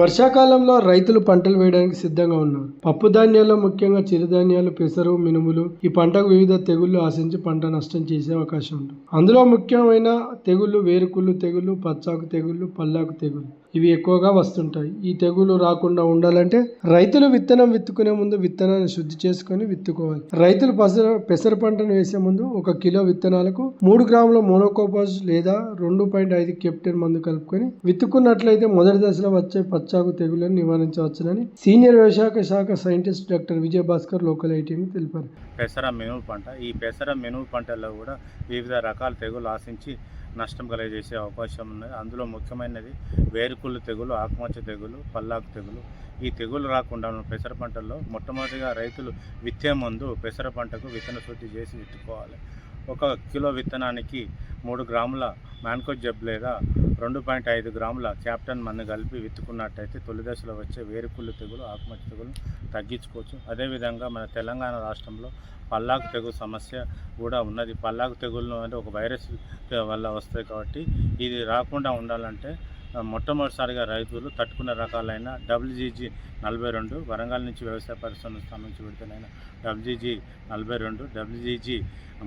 వర్షాకాలంలో రైతులు పంటలు వేయడానికి సిద్ధంగా ఉన్నారు. పప్పు ధాన్యాల్లో ముఖ్యంగా చిరుధాన్యాలు పెసరు మినుములు ఈ పంటకు వివిధ తెగుళ్ళు ఆశించి పంట నష్టం చేసే అవకాశం ఉంటుంది. అందులో ముఖ్యమైన తెగుళ్ళు వేరుకుళ్ళు తెగుళ్ళు పచ్చాకు తెగుళ్ళు పల్లాకు తెగుళ్ళు. ఇవి ఎక్కువగా వస్తుంటాయి. ఈ తెగులు రాకుండా ఉండాలంటే రైతులు విత్తనం విత్తుకునే ముందు విత్తనాన్ని శుద్ధి చేసుకొని విత్తుకోవాలి. రైతులు పసర పెసర పంటను వేసే ముందు ఒక కిలో విత్తనాలకు మూడు గ్రాముల మోనోకోపాస్ లేదా రెండు పాయింట్ ఐదు కెప్టెన్ మందు కలుపుకొని విత్తుకున్నట్లయితే మొదటి దశలో వచ్చే పచ్చాకు తెగులను నివారించవచ్చునని సీనియర్ వ్యవసాయ శాఖ scientist doctor Vijaya Bhaskar local ఐటీని తెలిపారు. పెసర మెను పంట. ఈ పెసర మెను పంటల్లో కూడా వివిధ రకాల తెగులు ఆశించి నష్టం కలిగజేసే అవకాశం ఉన్నది. అందులో ముఖ్యమైనది వేరుకుళ్ళు తెగులు ఆకుమచ్చ తెగులు పల్లాకు తెగులు. ఈ తెగులు రాకుండా ఉన్న పెసర పంటల్లో మొట్టమొదటిగా రైతులు విత్తే ముందు పెసర పంటకు విత్తన శుద్ధి చేసి విత్తుకోవాలి ఒక కిలో విత్తనానికి మూడు గ్రాముల మ్యాన్కో జబ్ లేదా రెండు పాయింట్ ఐదు గ్రాముల క్యాప్టన్ మన్ను కలిపి విత్తుకున్నట్టయితే తొలి దశలో వచ్చే వేరుకుళ్ళు తెగులు ఆకుమచ్చ తెగులు తగ్గించుకోవచ్చు. అదేవిధంగా మన తెలంగాణ రాష్ట్రంలో పల్లాకు తెగులు సమస్య కూడా ఉన్నది. పల్లాకు తెగులు అంటే ఒక వైరస్ వల్ల వస్తాయి కాబట్టి ఇది రాకుండా ఉండాలంటే మొట్టమొదటిసారిగా రైతులు తట్టుకున్న రకాలైన డబ్ల్యూజీజీ నలభై రెండు వరంగల్ నుంచి వ్యవసాయ పరిశ్రమ స్థానం నుంచి విడుదలైన డబ్ల్యూజీ నలభై రెండు డబ్ల్యూజీజీ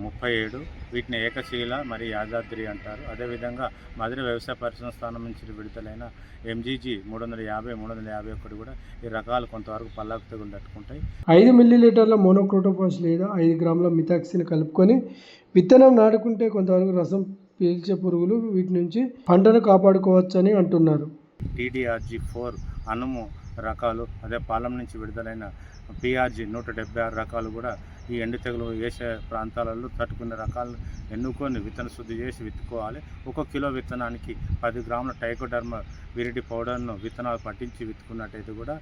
ముప్పై ఏడు వీటిని ఏకశీల మరియు యాదాద్రి అంటారు. అదేవిధంగా మధుర వ్యవసాయ పరిశ్రమ స్థానం నుంచి విడుదలైన ఎంజీజీ మూడు వందల యాభై మూడు వందల యాభై ఒకటి కూడా ఈ రకాలు కొంతవరకు పల్లాకు తెగులు తట్టుకుంటాయి. ఐదు మిల్లీలీటర్ల మోనోక్రోటోపాస్ లేదా ఐదు గ్రాముల మిథాక్సిన్ కలుపుకొని విత్తనం నాటుకుంటే కొంతవరకు రసం పీల్చే పురుగులు వీటి నుంచి పంటను కాపాడుకోవచ్చని అంటున్నారు. టీడీఆర్జీ ఫోర్ అనుము రకాలు అదే పాలెం నుంచి విడుదలైన పిఆర్జీ నూట డెబ్బై ఆరు రకాలు కూడా ఈ ఎండు తెగులు వేసే ప్రాంతాలలో తట్టుకునే రకాలను ఎన్నుకొని విత్తన శుద్ధి చేసి విత్తుకోవాలి. ఒక కిలో విత్తనానికి పది గ్రాముల టైకోడర్మ విరిటి పౌడర్ను విత్తనాలు పట్టించి విత్తుకున్నట్టయితే కూడా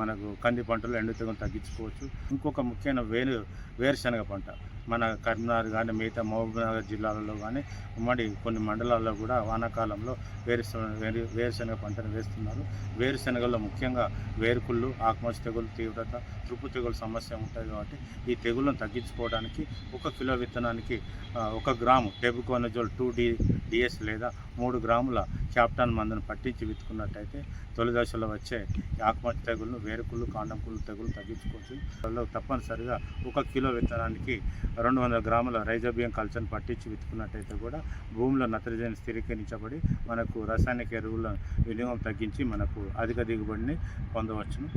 మనకు కంది పంటలు ఎండు తెగులు తగ్గించుకోవచ్చు. ఇంకొక ముఖ్యమైన వేరు వేరుశనగ పంట. మన కరీంనగర్ కానీ మిగతా మహబూబ్నగర్ జిల్లాలలో కానీ ఉమ్మడి కొన్ని మండలాల్లో కూడా వానాకాలంలో వేరుశనగ వేరు వేరుశనగ పంటను వేస్తున్నారు. వేరుశనగలో ముఖ్యంగా వేరుకుళ్ళు ఆకుమచ్చ తెగులు తీవ్రత త్రుపు తెగులు సమస్య ఉంటుంది కాబట్టి ఈ తెగులను తగ్గించుకోవడానికి ఒక కిలో విత్తనానికి ఒక gram tebuconazole two D DS లేదా మూడు గ్రాముల క్యాప్టాన్ మందును పట్టించి విత్తుకున్నట్టయితే తొలి దశలో వచ్చే ఆకుమచ్చ తెగులు వేరుకుళ్ళు కాండం కుళ్ళు తెగులు తగ్గించుకోవచ్చు. అందులో తప్పనిసరిగా ఒక కిలో విత్తనానికి రెండు వందల గ్రాముల రైజోబియం కల్చర్ని పట్టించి విత్తుకున్నట్టయితే కూడా భూమిలో నత్రజని స్థిరీకరించబడి మనకు రసాయనిక ఎరువుల వినియోగం తగ్గించి మనకు అధిక దిగుబడిని పొందవచ్చును.